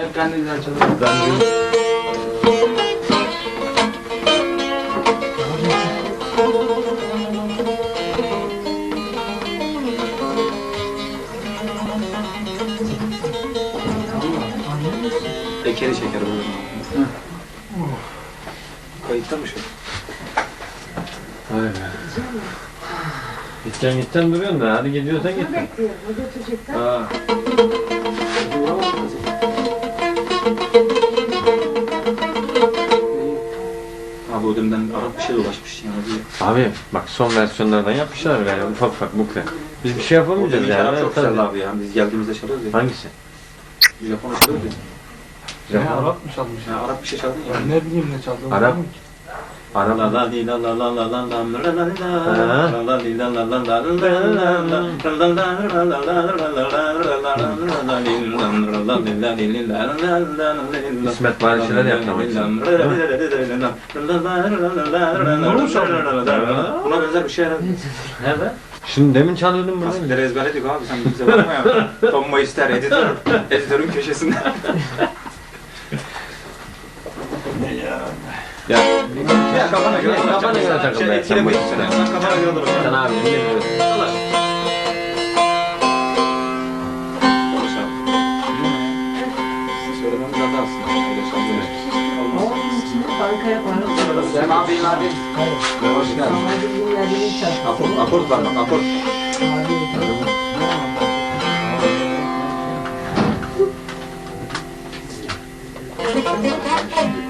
Hep kendi güzel çalıyor. Ekeri çeker bu. Kayıtta mı şu? Vay be. Gideceksin gideceksin duruyorsun da hadi gidiyorsan git. Bekliyorum. Götürecekler. Ha. Abi o dönemden Arap bir şey dolaşmış yani. Bir... Abi bak son versiyonlardan yapmışlar bile ufak ufak bukle. Biz bir şey yapamayacağız yani. çok Tabii. güzeldi abi ya. Biz geldiğimizde çalıyordu ya. Hangisi? Japon çalıyordu ya. Ne Arap mı çalmış? Ya Arap bir şey çaldın ya. Ben ne bileyim ne çaldığını. Arap. İsmet bari şeyler yapmamış. Şimdi demin çalıyordun bunu. Kasimleri ezberledik abi sen bize bakma ya. Tom Mayıs'ter editör. Editörün köşesinde. Ya, ya kafana göre kafana göre takıl be. Sen bu işten. Kafana göre dur. Sen abi ne diyorsun? Bankaya para soruyorum. Sen abi abi. Hoş geldin. Aport, aport var bak aport. Abi.